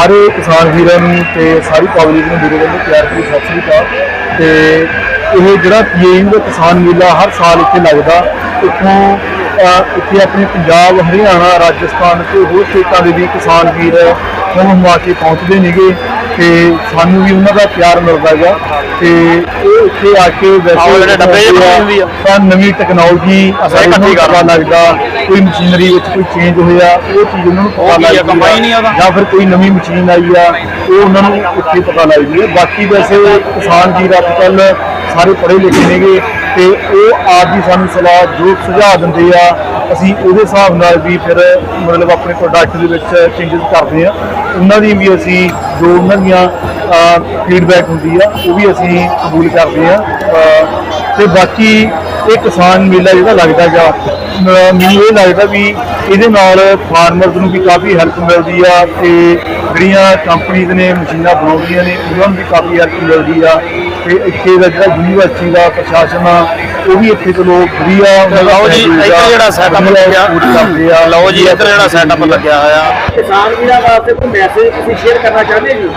ਸਾਰੇ ਕਿਸਾਨ ਵੀਰਾਂ ਨੂੰ ਤੇ ਸਾਰੀ ਪਬਲਿਕ ਨੂੰ ਮੇਰੇ ਵੱਲੋਂ ਪਿਆਰ ਭਰੀ ਸਤਿ ਸ੍ਰੀ ਅਕਾਲ। ਤੇ ਇਹ ਜਿਹੜਾ ਪੀਏਯੂ ਦਾ ਕਿਸਾਨ ਮੇਲਾ ਹਰ ਸਾਲ ਇੱਥੇ ਲੱਗਦਾ, ਇੱਥੋਂ ਇੱਥੇ ਆਪਣੇ ਪੰਜਾਬ ਹਰਿਆਣਾ ਰਾਜਸਥਾਨ ਤੇ ਹੋਰ ਸਟੇਟਾਂ ਦੇ ਵੀ ਕਿਸਾਨ ਵੀਰ ਹੁਣ ਹੁਮਾ ਕੇ ਪਹੁੰਚਦੇ ਨੇਗੇ ਤੇ ਸਾਨੂੰ ਵੀ ਉਹਨਾਂ ਦਾ ਪਿਆਰ ਮਿਲਦਾ ਗਾ ਤੇ ਇਹ ਇੱਥੇ ਆ ਕੇ ਆਹ ਜਿਹੜੇ ਡੱਬੇ ਜਿਹੇ ਹੁੰਦੇ ਆ। ਤਾਂ ਨਵੀਂ ਟੈਕਨੋਲੋਜੀ ਸਾਰੇ ਇਕੱਠੀ ਕਰ ਪਤਾ ਲੱਗਦਾ ਕੋਈ ਮਸ਼ੀਨਰੀ ਵਿੱਚ ਕੋਈ ਚੇਂਜ ਹੋਇਆ ਉਹ ਚੀਜ਼ ਉਹਨਾਂ ਨੂੰ ਪਤਾ ਉਹ ਆ, ਲੱਗਦੀ ਆ? ਜਾਂ ਫਿਰ ਕੋਈ ਨਵੀਂ ਮਸ਼ੀਨ ਆਈ ਆ ਉਹ ਉਹਨਾਂ ਨੂੰ ਇੱਥੇ ਪਤਾ ਲੱਗਦੀ ਹੈ ਬਾਕੀ ਵੈਸੇ ਕਿਸਾਨ ਵੀਰ ਅੱਜ ਕੱਲ ਸਾਰੇ ਪੜ੍ਹੇ ਲਿਖੇ ਨੇਗੇ ਤੇ ਉਹ ਆਪ ਵੀ ਸਾਨੂੰ ਸਲਾਹ, ਜੋ ਸੁਝਾਅ ਦਿੰਦੇ ਆ, ਅਸੀਂ ਉਹਦੇ ਹਿਸਾਬ ਨਾਲ ਵੀ ਫਿਰ ਮਤਲਬ ਆਪਣੇ ਪ੍ਰੋਡਕਟ ਦੇ ਵਿੱਚ ਚੇਂਜਸ ਕਰਦੇ ਆ। ਉਹਨਾਂ ਦੀ ਵੀ ਅਸੀਂ ਜੋ ਉਹਨਾਂ ਦੀਆਂ ਫੀਡਬੈਕ ਹੁੰਦੀ ਆ, ਉਹ ਵੀ ਅਸੀਂ ਕਬੂਲ ਕਰਦੇ ਆ। ਅਹ ਤੇ ਬਾਕੀ ਇਹ ਕਿਸਾਨ ਮੇਲਾ ਜਿਹੜਾ ਲੱਗਦਾ ਗਾ ਮ- ਮੈਨੂੰ ਇਹ ਲੱਗਦਾ ਵੀ ਇਹਦੇ ਨਾਲ ਫਾਰਮਰਸ ਨੂੰ ਵੀ ਕਾਫੀ ਹੈਲਪ ਮਿਲਦੀ ਆ ਤੇ ਜਿਹੜੀਆਂ ਕੰਪਨੀਆਂ ਨੇ ਮਸ਼ੀਨਾਂ ਬਣਾਉਂਦੀਆਂ ਨੇ ਉਹਨਾਂ ਨੂੰ ਵੀ ਕਾਫੀ ਹੈਲਪ ਮਿਲਦੀ ਆ। ਤੇ ਇੱਥੇ ਦਾ ਜਿਹੜਾ ਯੂਨੀਵਰਸਿਟੀ ਦਾ ਪ੍ਰਸ਼ਾਸਨ ਆ ਉਹ ਵੀ ਇੱਥੇ ਚਲੋ ਵਧੀਆ ਲਓ ਜੀ, ਇੱਧਰ ਆ, ਜਿਹੜਾ ਵਧੀਆ ਲੱਗਿਆ, ਲਓ ਜੀ ਇੱਧਰ ਜਿਹੜਾ ਸੈਟਅਪ ਲੱਗਿਆ ਹੋਇਆ। ਕਿਸਾਨ ਵੀਰਾਂ ਵਾਸਤੇ ਕੋਈ ਮੈਸੇਜ ਤੁਸੀਂ ਸ਼ੇਅਰ ਕਰਨਾ ਚਾਹੁੰਦੇ ਜੀ?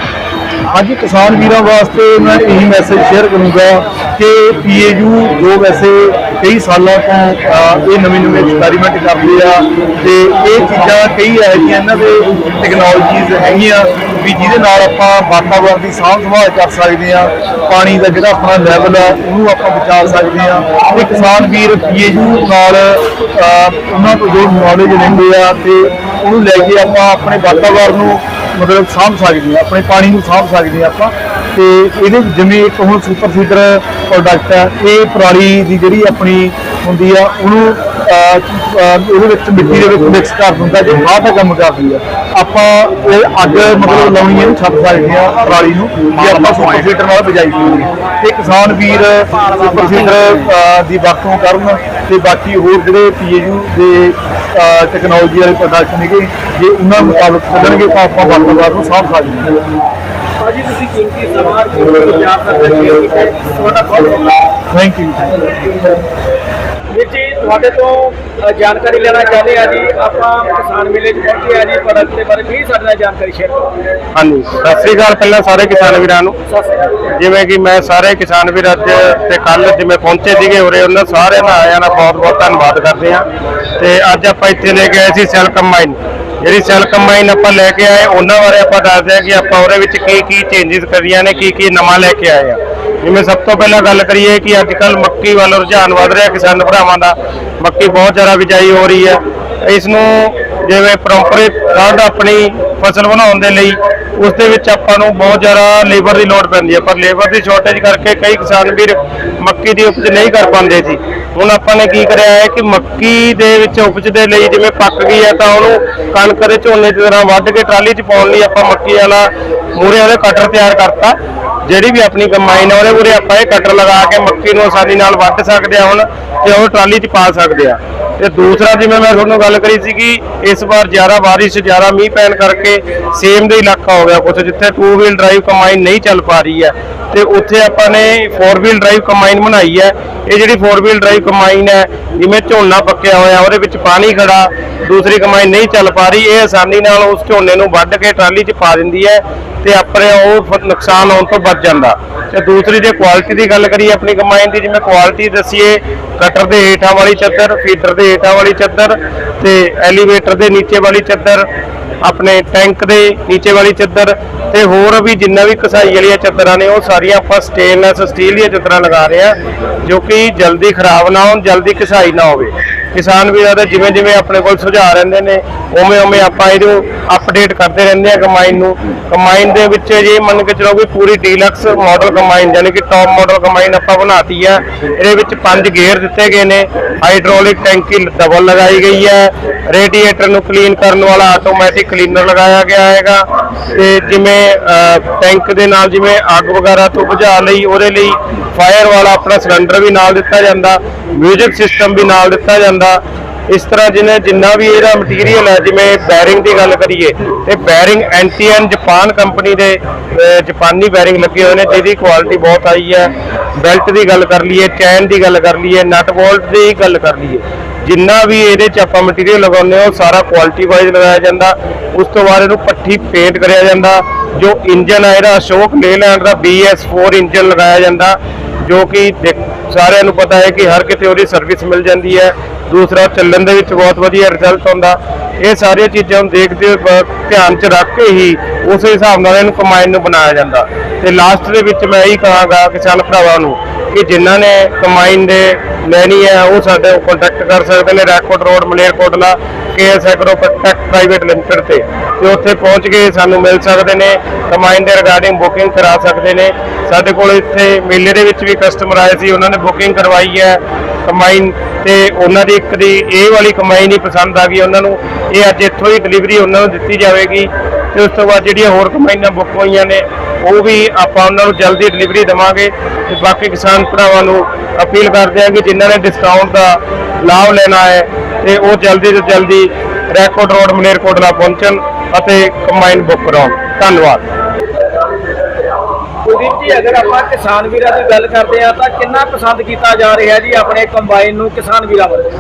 ਅੱਜ ਕਿਸਾਨ ਵੀਰਾਂ ਵਾਸਤੇ ਮੈਂ ਇਹੀ ਮੈਸੇਜ ਸ਼ੇਅਰ ਕਰੂੰਗਾ ਕਿ ਪੀਏਯੂ ਜੋ ਵੈਸੇ ਕਈ ਸਾਲਾਂ ਤੋਂ ਇਹ ਨਵੇਂ ਨਵੇਂ ਐਕਸਪੈਰੀਮੈਂਟ ਕਰਦੇ ਆ ਤੇ ਇਹ ਚੀਜ਼ਾਂ ਕਈ ਇਹੋ ਜਿਹੀਆਂ ਇਹਨਾਂ ਦੇ ਟੈਕਨੋਲੋਜੀਜ਼ ਹੈਗੀਆਂ ਵੀ ਜਿਹਦੇ ਨਾਲ ਆਪਾਂ ਵਾਤਾਵਰਣ ਦੀ ਸਾਂਭ ਸੰਭਾਲ ਕਰ ਸਕਦੇ ਆ ਪਾਣੀ ਦਾ ਜਿਹੜਾ ਆਪਣਾ ਲੈਵਲ ਆ, ਉਹਨੂੰ ਆਪਾਂ ਬਚਾ ਸਕਦੇ ਆ ਇਹ ਕਿਸਾਨ ਵੀਰ ਪੀਏਯੂ ਨਾਲ ਉਹਨਾਂ ਤੋਂ ਜੋ ਨੌਲੇਜ ਲੈਂਦੇ ਆ ਤੇ ਉਹਨੂੰ ਲੈ ਕੇ ਆਪਾਂ ਆਪਣੇ ਵਾਤਾਵਰਣ ਨੂੰ ਮਤਲਬ ਸਾਂਭ ਸਕਦੇ ਹਾਂ, ਆਪਣੇ ਪਾਣੀ ਨੂੰ ਸਾਂਭ ਸਕਦੇ ਹਾਂ ਆਪਾਂ। ਤੇ ਇਹਦੇ ਵਿੱਚ ਜਿਵੇਂ ਇੱਕ ਹੁਣ ਸੁਪਰ ਸੀਡਰ ਪ੍ਰੋਡਕਟ ਹੈ, ਇਹ ਪਰਾਲੀ ਦੀ ਜਿਹੜੀ ਆਪਣੀ ਹੁੰਦੀ ਆ ਉਹਨੂੰ ਉਹਦੇ ਵਿੱਚ ਮਿੱਟੀ ਦੇ ਵਿੱਚ ਮਿਕਸ ਕਰ ਦਿੰਦਾ ਜੇ ਬਾਹਰ ਦਾ ਕੰਮ ਕਰਦੀ ਆ। ਆਪਾਂ ਇਹ ਅੱਗ ਮਤਲਬ ਲਾਉਣੀ ਇਹਨੂੰ ਛੱਡ ਸਕਦੇ ਆ ਪਰਾਲੀ ਨੂੰ ਜੇ ਆਪਾਂ ਸੁਪਰ ਨਾਲ ਬਜਾਈ ਕਰੀਏ ਤੇ ਕਿਸਾਨ ਵੀਰ ਸੁਪਰ ਦੀ ਵਰਤੋਂ ਕਰਨ ਤੇ ਬਾਕੀ ਹੋਰ ਜਿਹੜੇ ਪੀਏਯੂ ਦੇ ਟੈਕਨੋਲੋਜੀ ਵਾਲੇ ਪ੍ਰੋਡਕਟ ਨੇਗੇ ਜੇ ਉਹਨਾਂ ਮੁਤਾਬਕ ਚੱਲਣਗੇ ਤਾਂ ਆਪਾਂ ਵਾਤਾਵਰਨ ਨੂੰ ਸਾਂਭ ਸਕਦੇ ਹਾਂ। ਭਾਜੀ ਤੁਸੀਂ ਕੀਮਤੀ ਸਮਾਂ ਕੀਮਤੀ ਵਿਚਾਰ ਦਾ ਕੀਤਾ ਤੁਹਾਡਾ ਬਹੁਤ ਬਹੁਤ ਥੈਂਕ ਯੂ ਵੀਰ ਜੀ ਤੁਹਾਡੇ ਤੋਂ ਜਾਣਕਾਰੀ ਲੈਣਾ ਚਾਹੁੰਦੇ ਆ ਜੀ। ਆਪਾਂ ਕਿਸਾਨ ਮੇਲੇ 'ਚ ਪਹੁੰਚੇ ਆ ਜੀ ਪ੍ਰੋਡਕਟ ਦੇ ਬਾਰੇ ਪਲੀਜ਼ ਸਾਡੇ ਨਾਲ ਜਾਣਕਾਰੀ ਸ਼ੇਅਰ ਕਰੋ। ਹਾਂਜੀ ਸਤਿ ਸ੍ਰੀ ਅਕਾਲ ਪਹਿਲਾਂ ਸਾਰੇ ਕਿਸਾਨ ਵੀਰਾਂ ਨੂੰ। ਜਿਵੇਂ ਕਿ ਮੈਂ ਸਾਰੇ ਕਿਸਾਨ ਵੀਰ ਅੱਜ ਤੇ ਕੱਲ ਜਿਵੇਂ ਪਹੁੰਚੇ ਸੀਗੇ ਉਰੇ ਉਹਨਾਂ ਸਾਰਿਆਂ ਦਾ ਆਇਆਂ ਦਾ ਬਹੁਤ ਬਹੁਤ ਧੰਨਵਾਦ ਕਰਦੇ ਹਾਂ। ਤੇ ਅੱਜ ਆਪਾਂ ਇੱਥੇ ਲੈ ਕੇ ਆਏ ਸੀ ਸੈਲ ਕੰਬਾਈਨ ਜਿਹੜੀ ਸੈਲ ਕੰਬਾਈਨ ਆਪਾਂ ਲੈ ਕੇ ਆਏ ਉਹਨਾਂ ਬਾਰੇ ਆਪਾਂ ਦੱਸਦੇ ਹਾਂ ਕਿ ਆਪਾਂ ਉਹਦੇ ਵਿੱਚ ਕੀ ਕੀ ਚੇਂਜਸ ਕਰੀਆਂ ਨੇ ਕੀ ਕੀ ਨਵਾਂ ਲੈ ਕੇ ਆਏ ਆ ਜਿਵੇਂ ਸਭ ਤੋਂ ਪਹਿਲਾਂ ਗੱਲ ਕਰੀਏ ਕਿ ਅੱਜ ਕੱਲ ਮੱਕੀ ਵੱਲ ਰੁਝਾਨ ਵੱਧ ਰਿਹਾ ਕਿਸਾਨ ਭਰਾਵਾਂ ਦਾ। ਮੱਕੀ ਬਹੁਤ ਜ਼ਿਆਦਾ ਬਿਜਾਈ ਹੋ ਰਹੀ ਹੈ। ਇਸ ਨੂੰ ਜਿਵੇਂ ਪਰੰਪਰਿਕ ਖਾਦ ਆਪਣੀ ਫਸਲ ਬਣਾਉਣ ਦੇ ਲਈ ਉਸ ਦੇ ਵਿੱਚ ਆਪਾਂ ਨੂੰ ਬਹੁਤ ਜ਼ਿਆਦਾ ਲੇਬਰ ਦੀ ਲੋੜ ਪੈਂਦੀ ਹੈ। ਪਰ ਲੇਬਰ ਦੀ ਸ਼ਾਰਟੇਜ ਕਰਕੇ ਕਈ ਕਿਸਾਨ ਵੀਰ ਮੱਕੀ ਦੀ ਉਪਜ ਨਹੀਂ ਕਰ ਪਾਉਂਦੇ ਸੀ ਹੁਣ ਆਪਾਂ ਨੇ ਕੀ ਕਰਿਆ ਹੈ ਕਿ ਮੱਕੀ ਦੇ ਵਿੱਚ ਉਪਜ ਦੇ ਲਈ ਜਿਵੇਂ ਪੱਕ ਗਈ ਹੈ ਤਾਂ ਉਹਨੂੰ ਕਣਕ ਦੇ ਝੋਨੇ ਦੀ ਤਰ੍ਹਾਂ ਵੱਢ ਕੇ ਟਰਾਲੀ 'ਚ ਪਾਉਣ ਲਈ ਆਪਾਂ ਮੱਕੀ ਵਾਲਾ ਮੂਰੇ ਵਾਲੇ ਕਟਰ ਤਿਆਰ ਕਰਤਾ। ਜਿਹੜੀ ਵੀ ਆਪਣੀ ਕਮਾਈ ਹੈ ਉਹਦੇ ਮੂਰੇ ਆਪਾਂ ਇਹ ਕਟਰ ਲਗਾ ਕੇ ਮੱਕੀ ਨੂੰ ਆਸਾਨੀ ਨਾਲ ਵੱਢ ਸਕਦੇ ਆ ਹੁਣ ਤੇ ਉਹ ਟਰਾਲੀ 'ਚ ਪਾ ਸਕਦੇ ਆ। ਤੇ ਦੂਸਰਾ ਜਿਵੇਂ ਮੈਂ ਤੁਹਾਨੂੰ ਗੱਲ ਕਰੀ ਸੀ ਕਿ ਇਸ ਵਾਰ ਜ਼ਿਆਦਾ ਬਾਰਿਸ਼, ਜ਼ਿਆਦਾ ਮੀਂਹ ਪੈਣ ਕਰਕੇ ਸੇਮ ਦਾ ਇਲਾਕਾ ਹੋ ਗਿਆ ਕੁਝ ਜਿੱਥੇ 2 ਵੀਲ ਡਰਾਈਵ ਕੰਬਾਈਨ ਨਹੀਂ ਚੱਲ ਪਾ ਰਹੀ ਹੈ। ਤੇ ਉੱਥੇ ਆਪਾਂ ਨੇ 4 ਵੀਲ ਡਰਾਈਵ ਕੰਬਾਈਨ ਬਣਾਈ ਹੈ। ਇਹ ਜਿਹੜੀ 4 ਵੀਲ ਡਰਾਈਵ ਕੰਬਾਈਨ ਹੈ, ਜਿਵੇਂ ਝੋਨਾ ਪੱਕਿਆ ਹੋਇਆ, ਉਹਦੇ ਵਿੱਚ ਪਾਣੀ ਖੜਾ, ਦੂਸਰੀ ਕੰਬਾਈਨ ਨਹੀਂ ਚੱਲ ਪਾ ਰਹੀ, ਇਹ ਆਸਾਨੀ ਨਾਲ ਉਸ ਝੋਨੇ ਨੂੰ ਵੱਢ ਕੇ ਟਰਾਲੀ 'ਚ ਪਾ ਦਿੰਦੀ ਹੈ ਤੇ ਆਪਣੇ ਉਹ ਨੁਕਸਾਨ ਹੋਣ ਤੋਂ ਬਚ ਜਾਂਦਾ। ਤੇ ਦੂਸਰੀ ਜੇ ਕੁਆਲਿਟੀ ਦੀ ਗੱਲ ਕਰੀਏ ਆਪਣੀ ਕੰਬਾਈਨ ਦੀ, ਜਿਵੇਂ ਕੁਆਲਿਟੀ ਦੱਸੀਏ ਕਟਰ ਦੇ ਹੇਠਾਂ ਵਾਲੀ ਚੱਦਰ ਫੀਡਰ ਦੇ ਹੇਠਾਂ ਵਾਲੀ ਚੱਦਰ ਤੇ ਐਲੀਵੇਟਰ ਦੇ ਨੀਚੇ ਵਾਲੀ ਚੱਦਰ, ਆਪਣੇ ਟੈਂਕ ਦੇ ਨੀਚੇ ਵਾਲੀ ਚੱਦਰ ਤੇ ਹੋਰ ਵੀ ਜਿੰਨਾ ਵੀ ਕਸਾਈ ਵਾਲੀਆਂ ਚੱਦਰਾਂ ਨੇ, ਉਹ ਸਾਰੀਆਂ ਆਪਾਂ ਸਟੇਨਲੈਸ ਸਟੀਲ ਦੀਆਂ ਚੱਦਰਾਂ ਲਗਾ ਰਹੇ ਆ ਜੋ ਕਿ ਜਲਦੀ ਖਰਾਬ ਨਾ ਹੋਣ, ਜਲਦੀ ਕਸਾਈ ਨਾ ਹੋਵੇ। ਕਿਸਾਨ ਵੀਰਾਂ ਦੇ ਜਿਵੇਂ ਜਿਵੇਂ ਆਪਣੇ ਕੋਲ ਸੁਝਾਅ ਰਹਿੰਦੇ ਨੇ, ਉਵੇਂ ਉਵੇਂ ਆਪਾਂ ਇਹਨੂੰ ਅਪਡੇਟ ਕਰਦੇ ਰਹਿੰਦੇ ਆ ਕੰਬਾਈਨ ਨੂੰ। ਕੰਬਾਈਨ ਦੇ ਵਿੱਚ ਜੇ ਮੰਨ ਕੇ ਚਲੋ ਵੀ ਪੂਰੀ ਡੀਲਕਸ ਮਾਡਲ ਕੰਬਾਈਨ ਯਾਨੀ ਕਿ ਟੌਪ ਮਾਡਲ ਕੰਬਾਈਨ ਆਪਾਂ ਬਣਾਤੀ ਆ, ਇਹਦੇ ਵਿੱਚ ਪੰਜ ਗੇਅਰ ਦਿੱਤੇ ਗਏ ਨੇ। ਹਾਈਡ੍ਰੋਲਿਕ ਟੈਂਕੀ ਡਬਲ ਲਗਾਈ ਗਈ ਹੈ। ਰੇਡੀਏਟਰ ਨੂੰ ਕਲੀਨ ਕਰਨ ਵਾਲਾ ਆਟੋਮੈਟਿਕ ਕਲੀਨਰ ਲਗਾਇਆ ਗਿਆ ਹੈਗਾ। ਤੇ ਜਿਵੇਂ ਟੈਂਕ ਦੇ ਨਾਲ ਜਿਵੇਂ ਅੱਗ ਵਗੈਰਾ ਤੋਂ ਬੁਝਾ ਲਈ, ਉਹਦੇ ਲਈ ਫਾਇਰ ਵਾਲਾ ਆਪਣਾ ਸਿਲੰਡਰ ਵੀ ਨਾਲ ਦਿੱਤਾ ਜਾਂਦਾ ਮਿਊਜ਼ਿਕ ਸਿਸਟਮ ਵੀ ਨਾਲ ਦਿੱਤਾ ਜਾਂਦਾ। ਇਸ ਤਰ੍ਹਾਂ ਜਿਹਨੇ ਜਿੰਨਾ ਵੀ ਇਹਦਾ ਮਟੀਰੀਅਲ ਹੈ ਜਿਵੇਂ ਬੈਰਿੰਗ ਦੀ ਗੱਲ ਕਰੀਏ ਤੇ ਬੈਰਿੰਗ ਐਨਟੀਐਨ ਜਾਪਾਨ ਕੰਪਨੀ ਦੇ ਅਹ, ਜਾਪਾਨੀ ਬੈਰਿੰਗ ਲੱਗੇ ਹੋਏ ਨੇ ਜਿਹਦੀ ਕੁਆਲਿਟੀ ਬਹੁਤ ਆਈ ਹੈ। ਬੈਲਟ ਦੀ ਗੱਲ ਕਰ ਲਈਏ ਚੈਨ ਦੀ ਗੱਲ ਕਰ ਲਈਏ ਨਟ ਬੋਲਟ ਦੀ ਗੱਲ ਕਰ ਲਈਏ ਜਿੰਨਾ ਵੀ ਇਹਦੇ ਚ ਆਪਾਂ ਮਟੀਰੀਅਲ ਲਗਾਉਂਦੇ ਹਾਂ ਉਹ ਸਾਰਾ ਕੁਆਲਿਟੀ ਵਾਈਜ਼ ਲਗਾਇਆ ਜਾਂਦਾ। ਉਸ ਤੋਂ ਬਾਅਦ ਇਹਨੂੰ ਪੱਠੀ ਪੇਂਟ ਕਰਿਆ ਜਾਂਦਾ। ਜੋ ਇੰਜਨ ਹੈ ਇਹਦਾ ਅਸ਼ੋਕ ਲੇਲੈਂਡ ਦਾ BS4 ਇੰਜਨ ਲਗਾਇਆ ਜਾਂਦਾ। ਜੋ ਕਿ ਦੇਖ- ਸਾਰਿਆਂ ਨੂੰ ਪਤਾ ਹੈ ਕਿ ਹਰ ਕਿਤੇ ਉਹਦੀ ਸਰਵਿਸ ਮਿਲ ਜਾਂਦੀ ਹੈ। ਦੂਸਰਾ ਚੱਲਣ ਦੇ ਵਿੱਚ ਬਹੁਤ ਵਧੀਆ ਰਿਜ਼ਲਟ ਆਉਂਦਾ। ਇਹ ਸਾਰੀਆਂ ਚੀਜ਼ਾਂ ਨੂੰ ਦੇਖਦੇ ਧਿਆਨ 'ਚ ਰੱਖ ਕੇ ਹੀ ਉਸੇ ਹਿਸਾਬ ਨਾਲ ਇਹਨੂੰ ਕਮਾਈਨ ਨੂੰ ਬਣਾਇਆ ਜਾਂਦਾ। ਤੇ ਲਾਸਟ ਦੇ ਵਿੱਚ ਮੈਂ ਇਹੀ ਕਹਾਂਗਾ ਕਿਸਾਨ ਭਰਾਵਾਂ ਨੂੰ ਕਿ ਜਿਨ੍ਹਾਂ ਨੇ ਕਮਾਈਨ ਦੇ ਲੈਣੀ ਹੈ, ਉਹ ਸਾਡੇ ਨਾਲ ਕੰਟੈਕਟ ਕਰ ਸਕਦੇ ਨੇ record road, Malerkotla KS agro protect private limited ਤੇ। ਤੇ ਉੱਥੇ ਪਹੁੰਚ ਕੇ ਸਾਨੂੰ ਮਿਲ ਸਕਦੇ ਨੇ ਕਮਾਈਨ ਦੇ ਰਿਗਾਰਡਿੰਗ ਬੁਕਿੰਗ ਕਰਾ ਸਕਦੇ ਨੇ। ਸਾਡੇ ਕੋਲ ਇੱਥੇ ਮੇਲੇ ਦੇ ਵਿੱਚ ਵੀ ਕਸਟਮਰ ਆਏ ਸੀ, ਉਹਨਾਂ ਨੇ ਬੁਕਿੰਗ ਕਰਵਾਈ ਹੈ। ਕਮਾਈਨ ਤੇ ਉਹਨਾਂ ਦੀ ਇੱਕ ਦੀ ਇਹ ਵਾਲੀ ਕਮਾਈ ਨਹੀਂ ਪਸੰਦ ਆ ਗਈ ਉਹਨਾਂ ਨੂੰ। ਇਹ ਅੱਜ ਇੱਥੋਂ ਹੀ ਡਿਲੀਵਰੀ ਉਹਨਾਂ ਨੂੰ ਦਿੱਤੀ ਜਾਵੇਗੀ। ਤੇ ਉਸ ਤੋਂ ਬਾਅਦ ਜਿਹੜੀਆਂ ਹੋਰ ਕੰਬਾਈਨਾਂ ਬੁੱਕ ਹੋਈਆਂ ਨੇ, ਉਹ ਵੀ ਆਪਾਂ ਉਹਨਾਂ ਨੂੰ ਜਲਦੀ ਡਿਲੀਵਰੀ ਦੇਵਾਂਗੇ। ਤੇ ਬਾਕੀ ਕਿਸਾਨ ਭਰਾਵਾਂ ਨੂੰ ਅਪੀਲ ਕਰਦੇ ਹਾਂ ਕਿ ਜਿਨ੍ਹਾਂ ਨੇ ਡਿਸਕਾਊਂਟ ਦਾ ਲਾਭ ਲੈਣਾ ਹੈ, ਤੇ ਉਹ ਜਲਦੀ ਤੋਂ ਜਲਦੀ ਰੈਕੋਰਡ ਰੋਡ ਮਲੇਰਕੋਟਲਾ ਪਹੁੰਚਣ ਅਤੇ ਕੰਬਾਈਨ ਬੁੱਕ ਕਰਾਉਣ। ਧੰਨਵਾਦ। ਕੁਲਦੀਪ ਜੀ ਅਗਰ ਆਪਾਂ ਕਿਸਾਨ ਵੀਰਾਂ ਦੀ ਗੱਲ ਕਰਦੇ ਆ ਤਾਂ ਕਿੰਨਾ ਪਸੰਦ ਕੀਤਾ ਜਾ ਰਿਹਾ ਜੀ ਆਪਣੇ ਕੰਬਾਈਨ ਨੂੰ ਕਿਸਾਨ ਵੀਰਾਂ ਵੱਲੋਂ?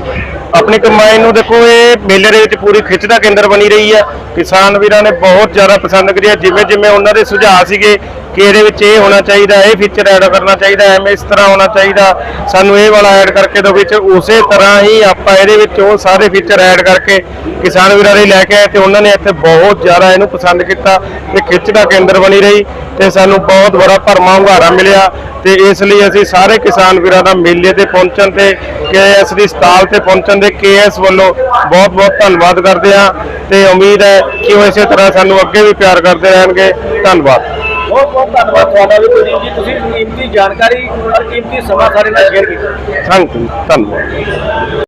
ਆਪਣੀ ਕੰਬਾਈਨ ਨੂੰ ਦੇਖੋ, ਇਹ ਮੇਲੇ ਦੇ ਵਿੱਚ ਪੂਰੀ ਖਿੱਚ ਦਾ ਕੇਂਦਰ ਬਣੀ ਰਹੀ ਹੈ। ਕਿਸਾਨ ਵੀਰਾਂ ਨੇ ਬਹੁਤ ਜ਼ਿਆਦਾ ਪਸੰਦ ਕਰਿਆ ਜਿਵੇਂ ਜਿਵੇਂ ਉਹਨਾਂ ਦੇ ਸੁਝਾਅ ਸੀਗੇ ਕਿ ਇਹਦੇ ਵਿੱਚ ਇਹ ਹੋਣਾ ਚਾਹੀਦਾ, ਇਹ ਫੀਚਰ ਐਡ ਕਰਨਾ ਚਾਹੀਦਾ, ਐਵੇਂ ਇਸ ਤਰ੍ਹਾਂ ਹੋਣਾ ਚਾਹੀਦਾ। ਸਾਨੂੰ ਇਹ ਵਾਲਾ ਐਡ ਕਰਕੇ ਦਿਓ ਵਿੱਚ, ਉਸੇ ਤਰ੍ਹਾਂ ਹੀ ਆਪਾਂ ਇਹਦੇ ਵਿੱਚ ਉਹ ਸਾਰੇ ਫੀਚਰ ਐਡ ਕਰਕੇ ਕਿਸਾਨ ਵੀਰਾਂ ਲਈ ਲੈ ਕੇ ਆਏ ਤੇ ਉਹਨਾਂ ਨੇ ਇੱਥੇ ਬਹੁਤ ਜ਼ਿਆਦਾ ਇਹਨੂੰ ਪਸੰਦ ਕੀਤਾ ਤੇ ਖਿੱਚ ਦਾ ਕੇਂਦਰ ਬਣੀ ਰਹੀ ਤੇ ਸਾਨੂੰ ਬਹੁਤ ਬੜਾ ਭਰਮਾ ਹੁੰਗਾਰਾ ਮਿਲਿਆ ਤੇ ਇਸ ਲਈ ਅਸੀਂ ਸਾਰੇ ਕਿਸਾਨ ਵੀਰਾਂ ਦਾ ਮੇਲੇ ਤੇ ਪਹੁੰਚਣ ਤੇ ਕੇਐਸ ਦੀ ਸਟਾਲ ਤੇ ਪਹੁੰਚਣ ਦੇ ਕੇਐਸ ਵੱਲੋਂ ਬਹੁਤ ਬਹੁਤ ਧੰਨਵਾਦ ਕਰਦੇ ਹਾਂ ਤੇ ਉਮੀਦ ਹੈ ਕਿ ਉਹ ਇਸੇ ਤਰ੍ਹਾਂ ਸਾਨੂੰ ਅੱਗੇ ਵੀ ਪਿਆਰ ਕਰਦੇ ਰਹਿਣਗੇ। ਧੰਨਵਾਦ। ਬਹੁਤ ਬਹੁਤ ਧੰਨਵਾਦ ਤੁਹਾਡਾ ਵੀ ਕੁਲਦੀਪ ਜੀ, ਤੁਸੀਂ ਕੀਮਤੀ ਜਾਣਕਾਰੀ ਔਰ ਕੀਮਤੀ ਸਮਾਂ ਸਾਡੇ ਨਾਲ ਸ਼ੇਅਰ ਕੀਤਾ। ਥੈਂਕ ਯੂ ਧੰਨਵਾਦ।